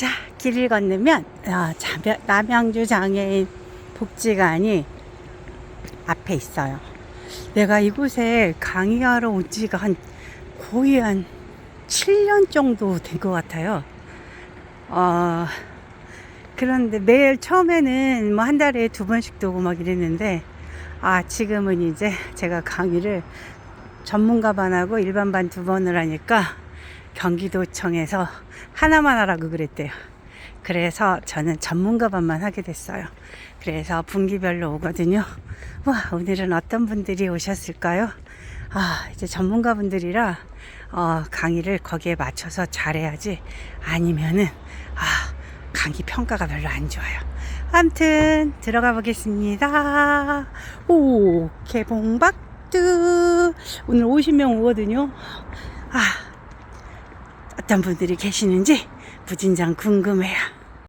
자, 길을 건너면 아, 남양주 장애인 복지관이 앞에 있어요. 내가 이곳에 강의하러 온 지가 한 거의 한 7년 정도 된 것 같아요. 어, 그런데 매일 처음에는 뭐 한 달에 두 번씩도 오고 막 이랬는데, 아, 지금은 이제 제가 강의를 전문가 반 하고 일반 반 두 번을 하니까 경기도청에서 하나만 하라고 그랬대요. 그래서 저는 전문가반만 하게 됐어요. 그래서 분기별로 오거든요. 와, 오늘은 어떤 분들이 오셨을까요? 아, 이제 전문가분들이라 어, 강의를 거기에 맞춰서 잘해야지. 아니면은, 아, 강의 평가가 별로 안 좋아요. 암튼, 들어가 보겠습니다. 오, 개봉박두. 오늘 50명 오거든요. 아, 어떤 분들이 계시는지 무진장 궁금해요.